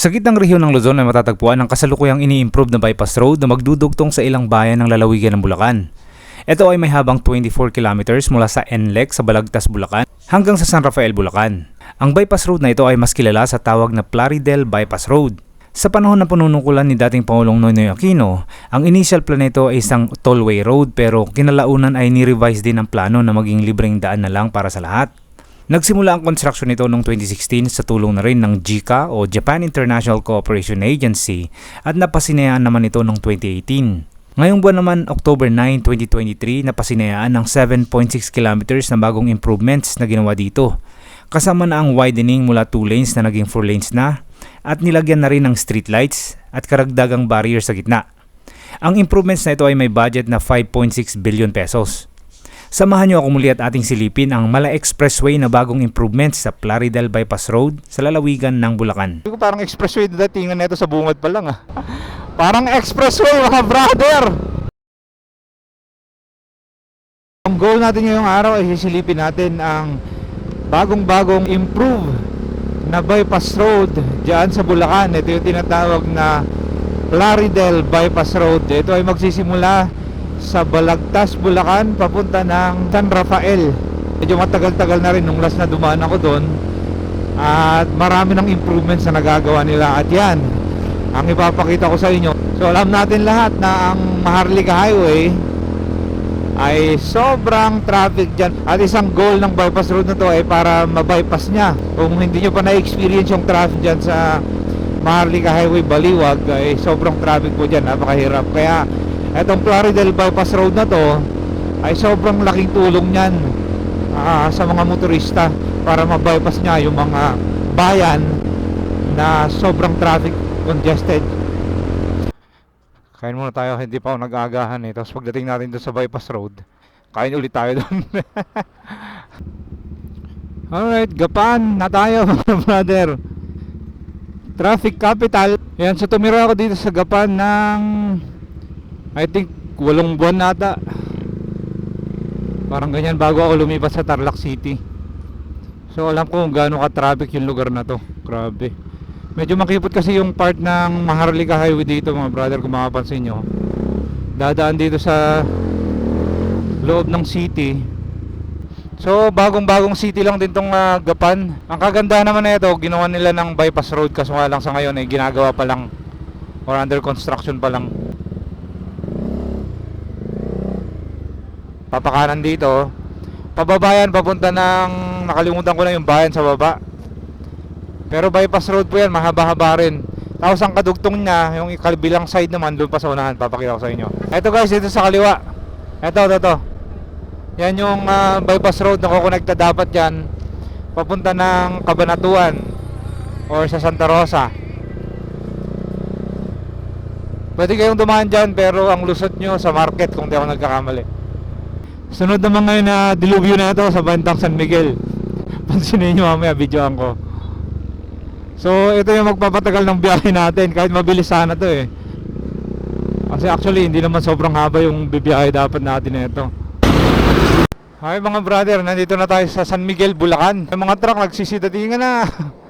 Sa gitnang rehiyon ng Luzon ay matatagpuan ang kasalukuyang ini-improve na bypass road na magdudugtong sa ilang bayan ng lalawigan ng Bulacan. Ito ay may habang 24 kilometers mula sa NLEX sa Balagtas, Bulacan hanggang sa San Rafael, Bulacan. Ang bypass road na ito ay mas kilala sa tawag na Plaridel Bypass Road. Sa panahon ng panunungkulan ni dating Pangulong Noynoy Aquino, ang initial plan nito ay isang tollway road pero kinalaunan ay ni-revise din ang plano na maging libreng daan na lang para sa lahat. Nagsimula ang construction nito noong 2016 sa tulong na rin ng JICA o Japan International Cooperation Agency at napasinayaan naman ito noong 2018. Ngayong buwan naman, October 9, 2023, napasinayaan ng 7.6 kilometers na bagong improvements na ginawa dito. Kasama na ang widening mula 2 lanes na naging 4 lanes na at nilagyan na rin ng street lights at karagdagang barrier sa gitna. Ang improvements na ito ay may budget na 5.6 billion pesos. Samahan niyo ako muli at ating silipin ang Mala Expressway na bagong improvements sa Plaridel Bypass Road sa lalawigan ng Bulacan. Parang expressway datingan na ito sa bungad pa lang ah. Parang expressway mga brother! Ang goal natin ngayong araw ay sisilipin natin ang bagong-bagong improve na bypass road dyan sa Bulacan. Ito yung tinatawag na Plaridel Bypass Road. Ito ay magsisimula sa Balagtas, Bulacan papunta ng San Rafael. Medyo matagal-tagal na rin nung last na dumaan ako doon. At marami ng improvements na nagagawa nila at yan ang ipapakita ko sa inyo. So alam natin lahat na ang Maharlika Highway ay sobrang traffic dyan. At isang goal ng bypass road na to ay para mabypass niya. Kung hindi nyo pa na-experience yung traffic dyan sa Maharlika Highway Baliwag ay sobrang traffic po dyan. Napakahirap. Kaya etong Plaridel bypass road na to ay sobrang laking tulong niyan ah, sa mga motorista para mabypass niya yung mga bayan na sobrang traffic congested. Kain muna tayo, hindi pa ako nag-aagahan eh. Tapos pagdating natin doon sa bypass road, kain ulit tayo doon. Alright, Gapan na tayo mga brother. Traffic capital. Yan, so tumira ako dito sa Gapan ng I think walong buwan nata. Parang ganyan bago ako lumipat sa Tarlac City. So alam ko kung gaano ka-traffic yung lugar na to. Grabe. Medyo makipot kasi yung part ng Maharlika Highway dito mga brother kung makapansin nyo. Dadaan dito sa loob ng city. So bagong-bagong city lang din tong ah, Gapan. Ang kaganda naman na ito, ginawa nila ng bypass road kaso nga lang sa ngayon ay ginagawa pa lang or under construction pa lang. Papakanan dito. Pababayan papunta ng nakalimutan ko na yung bayan sa baba. Pero bypass road po yan, mahaba-haba rin. Tapos ang kadugtong niya, yung kabilang side naman, doon pa sa unahan, papakita ko sa inyo. Ito guys, dito sa kaliwa. Ito, ito, ito. Yan yung ah, bypass road na kukonekta dapat yan. Papunta ng Cabanatuan or sa Santa Rosa. Pwede kayong dumaan dyan pero ang lusot nyo sa market kung di ako nagkakamali. Sunod naman ngayon na dilubyo na ito sa Bantang San Miguel. Pansinin nyo mamaya, videoan ko. So, ito yung magpapatagal ng biyahe natin kahit mabilis sana to eh. Kasi actually, hindi naman sobrang haba yung bibiyahe dapat natin na ito. Hi mga brother, nandito na tayo sa San Miguel, Bulacan. Yung mga truck nagsisidatingan na.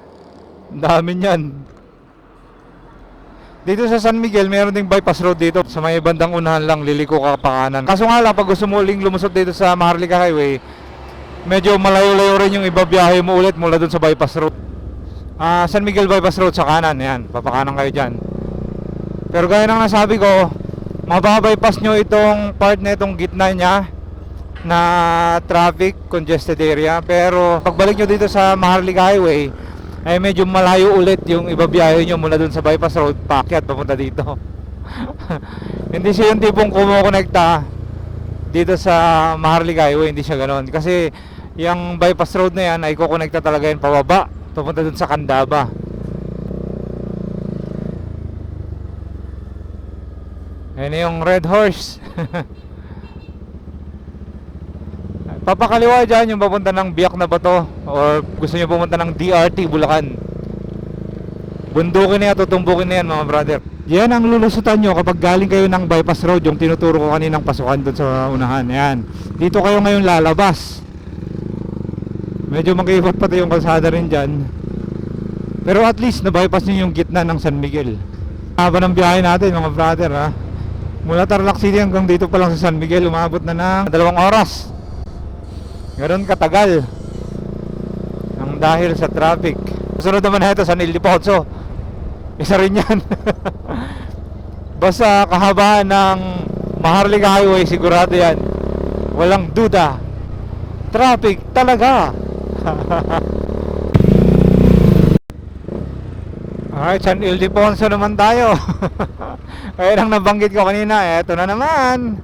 Ang dami niyan. Dito sa San Miguel, meron ding bypass road dito. Sa may bandang unahan lang, liliko ka pa kanan. Kaso nga lang, pag gusto mo uling lumusot dito sa Maharlika Highway, medyo malayo-layo rin yung ibabiyahe mo ulit mula dun sa bypass road. Ah, San Miguel Bypass Road sa kanan, yan. Papakanan kayo dyan. Pero gaya ng nasabi ko, mababypass nyo itong part na itong gitna niya na traffic congested area. Pero pagbalik nyo dito sa Maharlika Highway, ay medyo malayo ulit yung ibabiyahe nyo mula dun sa bypass road, paakyat papunta dito. hindi siya yung tipong kumukonekta dito sa Maharlika Highway, hindi siya ganoon. Kasi yung bypass road na yan ay kukonekta talaga yan pababa, papunta dun sa Candaba. Ayan na yung Red Horse. Papakaliwa dyan yung papunta ng Biak na Bato or gusto nyo pumunta ng DRT Bulacan. Bundukin na yan, tutumbukin na yan mga brother. Yan ang lulusutan nyo kapag galing kayo ng bypass road, yung tinuturo ko kaninang pasukan doon sa unahan. Yan. Dito kayo ngayon lalabas. Medyo makikot pati yung kalsada rin dyan. Pero at least na-bypass nyo yung gitna ng San Miguel. Haba ng biyahe natin mga brother ha. Mula Tarlac City hanggang dito pa lang sa San Miguel, umabot na ng dalawang oras. Ganon katagal. Ang dahil sa traffic. Sunod naman na ito, San Ildefonso. Isa rin yan. Basta kahabaan ng Maharlika Highway, sigurado yan. Walang duda. Traffic talaga. Alright, San Ildefonso naman tayo. Kaya lang nabanggit ko kanina, eto na naman.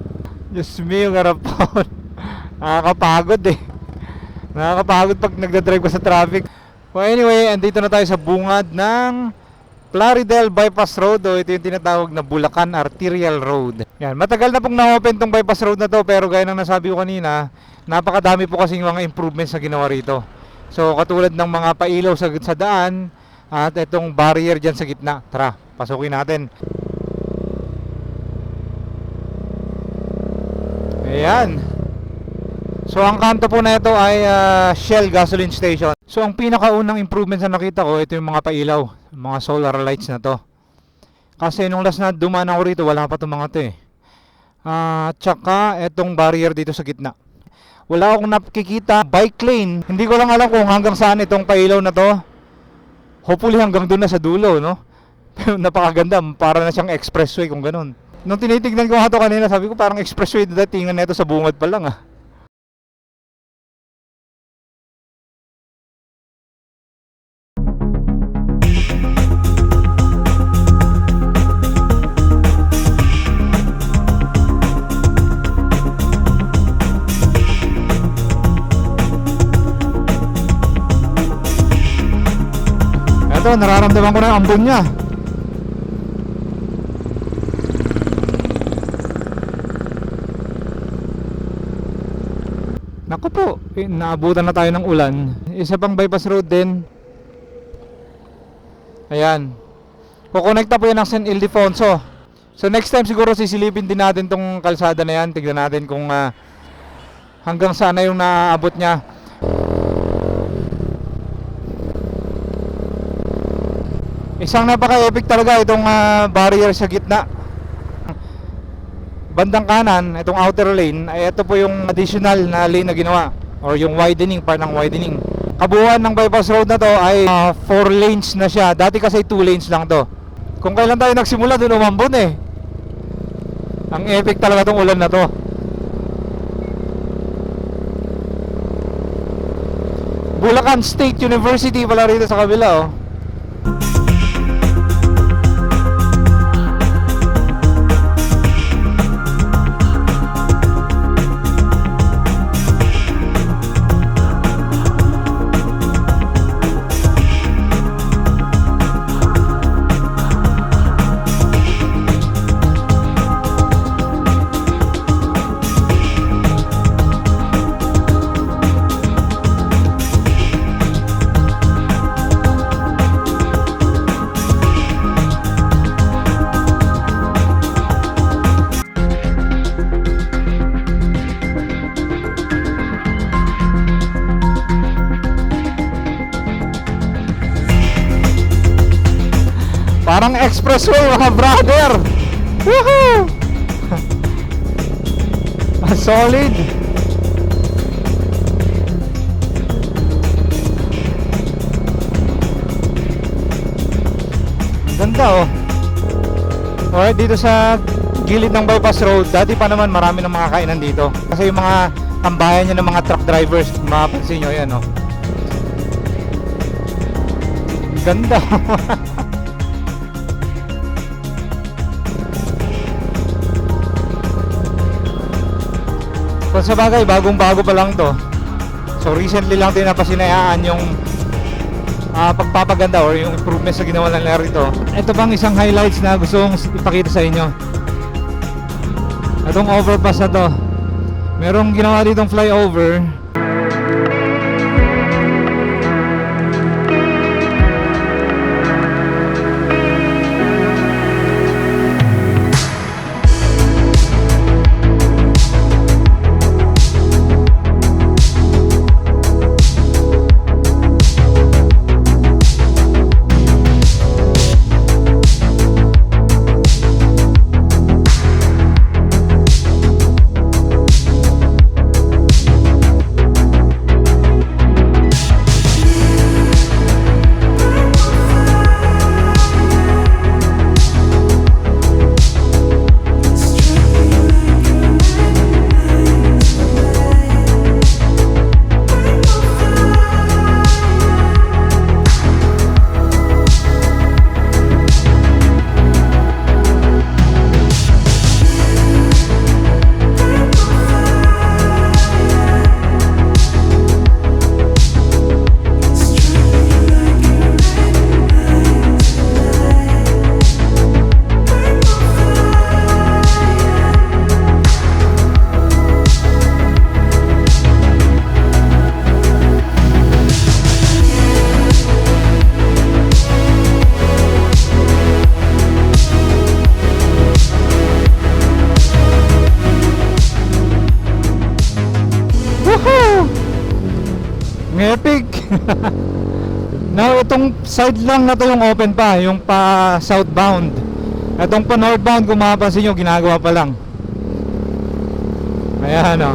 Diyos mio, garapon. Nakakapagod eh. Nakakapagod pag nagdadrive ka sa traffic. Well, anyway, andito na tayo sa bungad ng Plaridel Bypass Road o ito yung tinatawag na Bulacan Arterial Road. Yan, matagal na pong na-open tong bypass road na to pero gaya ng nasabi ko kanina, napakadami po kasing mga improvements na ginawa rito. So katulad ng mga pailaw sa, sa daan at itong barrier dyan sa gitna. Tara, pasukin natin. Ayan. So ang kanto po na ito ay ah, Shell gasoline station. So ang pinakaunang improvements na nakita ko, ito yung mga pailaw, mga solar lights na to. Kasi nung last na dumaan ako rito, wala pa itong mga to eh. Ah, tsaka itong barrier dito sa gitna. Wala akong nakikita bike lane. Hindi ko lang alam kung hanggang saan itong pailaw na to. Hopefully hanggang doon na sa dulo, no? Napakaganda, para na siyang expressway kung ganun. Nung tinitignan ko nga to kanina, sabi ko parang expressway datingan na ito sa bungad pa lang ah. Ito, nararamdaman ko na ang ambon niya. Naku po, eh, naabutan na tayo ng ulan. Isa pang bypass road din. Ayan. Kukonekta po yan ng San Ildefonso. So next time siguro sisilipin din natin tong kalsada na yan. Tignan natin kung ah, hanggang saan na yung naaabot niya. Isang napaka-epic talaga itong ah, barrier sa gitna. Bandang kanan, itong outer lane, ay ito po yung additional na lane na ginawa or yung widening, part ng widening. Kabuuan ng bypass road na to ay 4 lanes na siya. Dati kasi 2 lanes lang to. Kung kailan tayo nagsimula, doon umambon eh. Ang epic talaga tong ulan na to. Bulacan State University pala rito sa kabila oh. Expressway mga brother. Woohoo! Ah, Solid. Ganda oh. Alright, dito sa gilid ng bypass road, dati pa naman marami ng mga kainan dito. Kasi yung mga tambayan niya ng mga truck drivers, mapapansin nyo yan oh. Ganda. Kung sa bagay, bagong-bago pa lang to. So recently lang din napasinayaan yung ah, pagpapaganda or yung improvements na ginawa nila rito. Ito bang isang highlights na gusto kong ipakita sa inyo. Itong overpass na to. Merong ginawa ditong flyover. Itong side lang na to yung open pa, yung pa southbound. Itong pa northbound, kung mapapansin nyo, ginagawa pa lang. Ayan, o.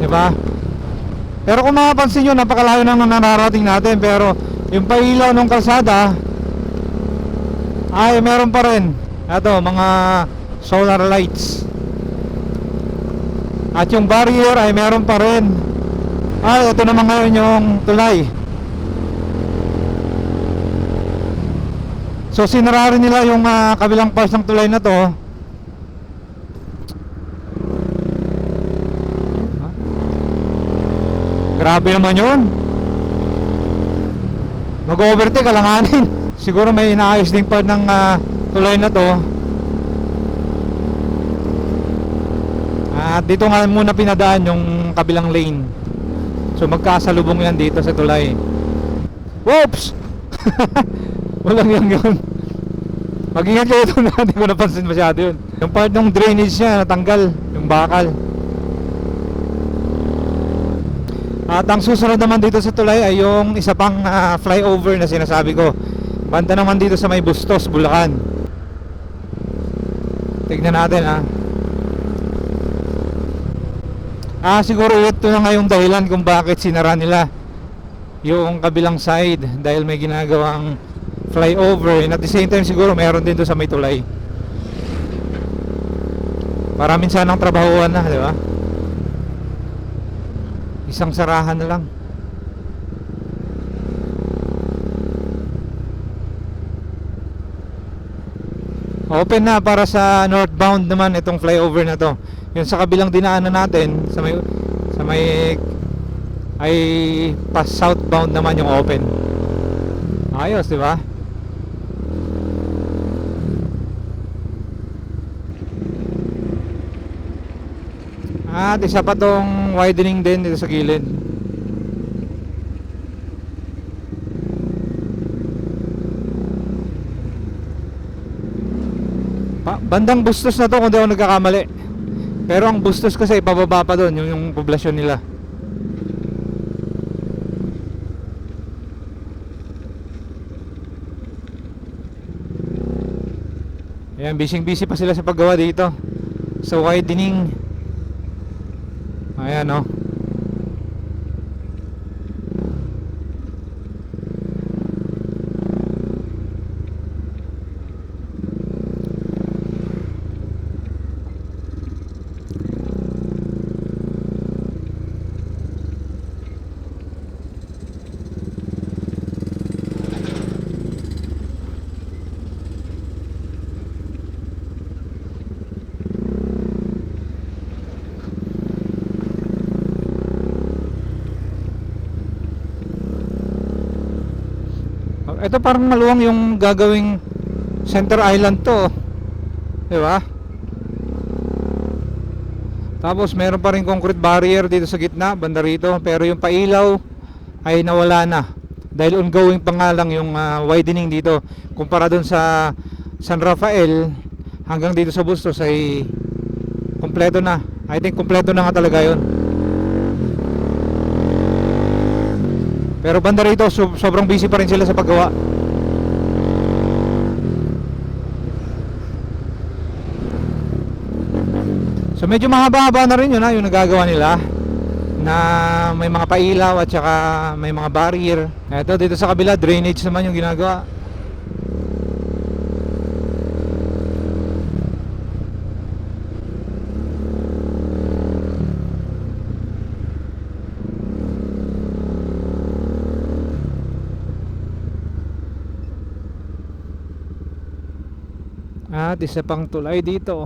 Diba? Pero kung mapapansin nyo, napakalayo nang nararating natin. Pero yung pailaw ng kalsada, ay meron pa rin. Ito, mga solar lights. At yung barrier ay meron pa rin. Ay, ito naman ngayon yung tulay. So sinara rin nila yung ah, kabilang parts ng tulay na to. Grabe naman yun. Mag-overtake, alanganin. Siguro may inaayos din part ng ah, tulay na to. At dito nga muna pinadaan yung kabilang lane. So magkasalubong yan dito sa tulay. Whoops! Walang yan yun. Mag-ingat kayo doon hindi ko napansin masyado yun. Yung part ng drainage niya natanggal, yung bakal. At ang susunod naman dito sa tulay ay yung isa pang ah, flyover na sinasabi ko. Banda naman dito sa may Bustos, Bulacan. Tignan natin ah. Ah, siguro ito na nga yung dahilan kung bakit sinara nila yung kabilang side dahil may ginagawang flyover and at the same time siguro meron din doon sa may tulay. Maraming sanang trabahuan na, di ba? Isang sarahan na lang. Open na para sa northbound naman itong flyover na to. Yung sa kabilang dinaanan natin sa may sa may ay pa southbound naman yung open. Ayos, di ba? At isa pa tong widening din dito sa gilid. Pa, bandang bustos na to kung di ako nagkakamali. Pero ang bustos kasi ipababa pa doon yung, yung poblasyon nila. Ayan, busy busy pa sila sa paggawa dito. Sa widening. Ayan, oh. Oh, Ito parang maluwang yung gagawing center island to. oh. Di ba? Tapos meron pa rin concrete barrier dito sa gitna, banda rito. Pero yung pailaw ay nawala na. Dahil ongoing pa nga lang yung ah, widening dito. Kumpara dun sa San Rafael hanggang dito sa Bustos ay kompleto na. I think kompleto na nga talaga yun. Pero banda rito, so- sobrang busy pa rin sila sa paggawa. So medyo mahaba-haba na rin yun ha, yung nagagawa nila na may mga pailaw at saka may mga barrier. Ito dito sa kabila, drainage naman yung ginagawa. At isa pang tulay dito.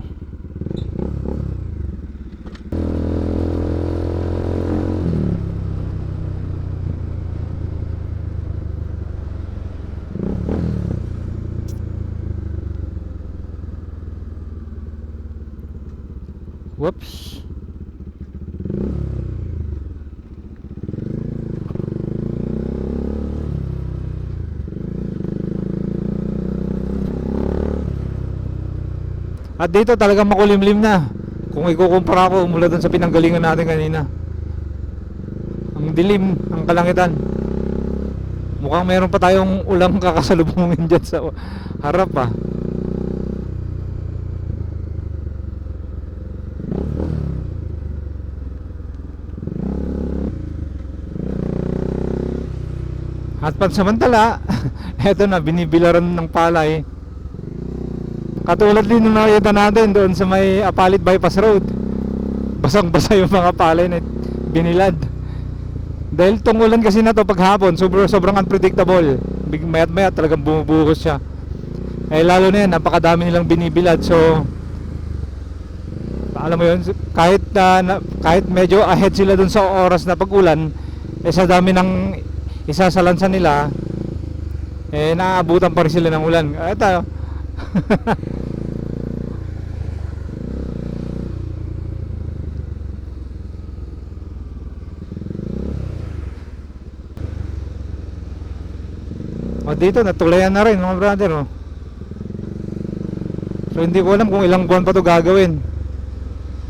Whoops. At dito talagang makulimlim na. Kung ikukumpara ko mula dun sa pinanggalingan natin kanina. Ang dilim, ang kalangitan. Mukhang meron pa tayong ulang kakasalubungin dyan sa harap ah. At pansamantala, eto na, binibilaran ng palay. Katulad din nung nakita natin doon sa may Apalit Bypass Road. Basang-basa yung mga palay na binilad. Dahil tong ulan kasi na to paghapon, sobrang, sobrang unpredictable. Big mayat mayat talagang bumubuhos siya. Eh lalo na yan, napakadami nilang binibilad. So, alam mo yun, kahit, na- kahit medyo ahead sila dun sa oras na pag-ulan, eh sa dami ng isasalansan nila, eh naaabutan pa rin sila ng ulan. Eh tayo. O dito, natulayan na rin mga brother. Oh. So hindi ko alam kung ilang buwan pa to gagawin.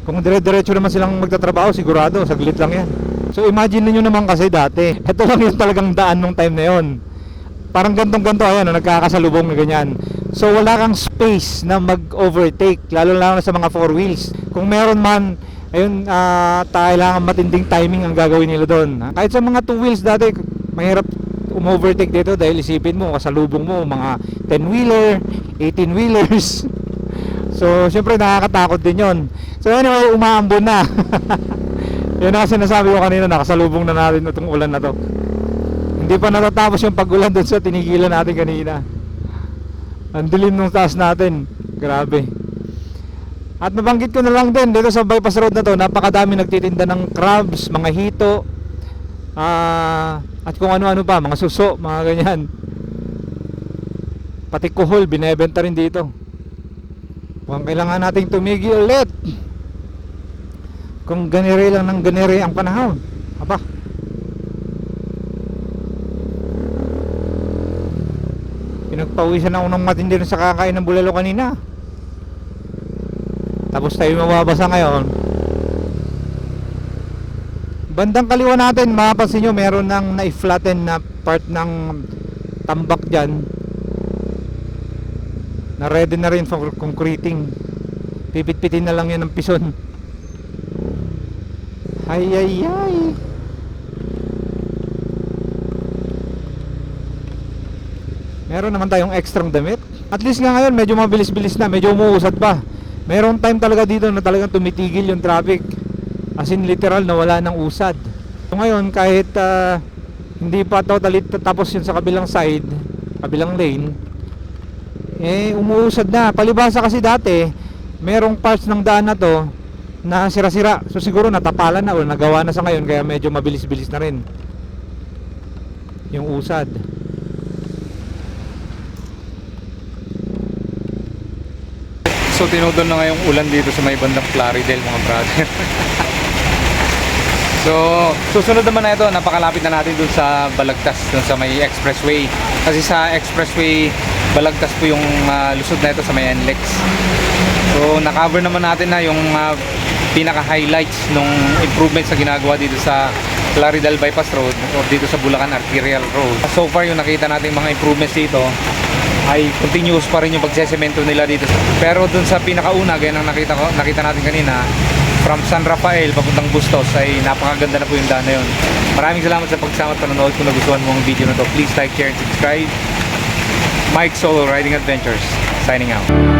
Kung dire-diretso naman silang magtatrabaho, sigurado, saglit lang yan. So imagine niyo naman kasi dati, ito lang yung talagang daan nung time na yon. Parang gantong-ganto, ayan, no, nagkakasalubong na ganyan. So wala kang space na mag-overtake, lalo lang sa mga four wheels. Kung meron man, ayun, ah kailangan matinding timing ang gagawin nila doon. Kahit sa mga two wheels dati, mahirap um-overtake dito dahil isipin mo, kasalubong mo, mga 10-wheeler, 18-wheelers. So, syempre nakakatakot din yon. So, anyway, umaambon na. Yun ang sinasabi ko kanina, nakasalubong na natin itong ulan na to. Hindi pa natatapos yung pag-ulan doon sa tinigilan natin kanina. Ang dilim ng taas natin. Grabe. At nabanggit ko na lang din, dito sa bypass road na to, napakadami nagtitinda ng crabs, mga hito, ah, at kung ano-ano pa, mga suso, mga ganyan. Pati kuhol, binebenta rin dito. Mukhang kailangan nating tumigil ulit. Kung ganire lang ng ganire ang panahon. Aba. Pinagpawisan ako ng matindi sa kakain ng bulalo kanina. Tapos tayo mababasa ngayon. Bandang kaliwa natin, mapapansin nyo, meron ng na-flatten na part ng tambak dyan. Na ready na rin for concreting. Pipit-pitin na lang yan ng pison. Ay ay ay. Meron naman tayong extra damit. At least nga ngayon medyo mabilis-bilis na medyo umuusad pa. Meron time talaga dito na talagang tumitigil yung traffic as in literal na wala ng usad. So ngayon kahit ah, hindi pa totally tapos yun sa kabilang side kabilang lane eh umuusad na. Palibasa kasi dati merong parts ng daan na to na sira-sira. So siguro natapalan na o nagawa na sa ngayon kaya medyo mabilis-bilis na rin yung usad. So tinudon na ngayong ulan dito sa may bandang Plaridel mga brother. so susunod naman na ito, napakalapit na natin dun sa Balagtas, dun sa may expressway. Kasi sa expressway, Balagtas po yung ah, lusod na ito sa may NLEX. So na-cover naman natin na yung ah, pinaka-highlights nung improvements na ginagawa dito sa Plaridel Bypass Road or dito sa Bulacan Arterial Road. So far yung nakita natin mga improvements dito ay continuous pa rin yung pagsesemento nila dito. Pero dun sa pinakauna, gaya ng nakita, ko, nakita natin kanina, from San Rafael papuntang Bustos ay napakaganda na po yung daan na yun. Maraming salamat sa pagsama at panonood. Kung nagustuhan mo ang video na to, please like, share, and subscribe. Mike Solo Riding Adventures, signing out.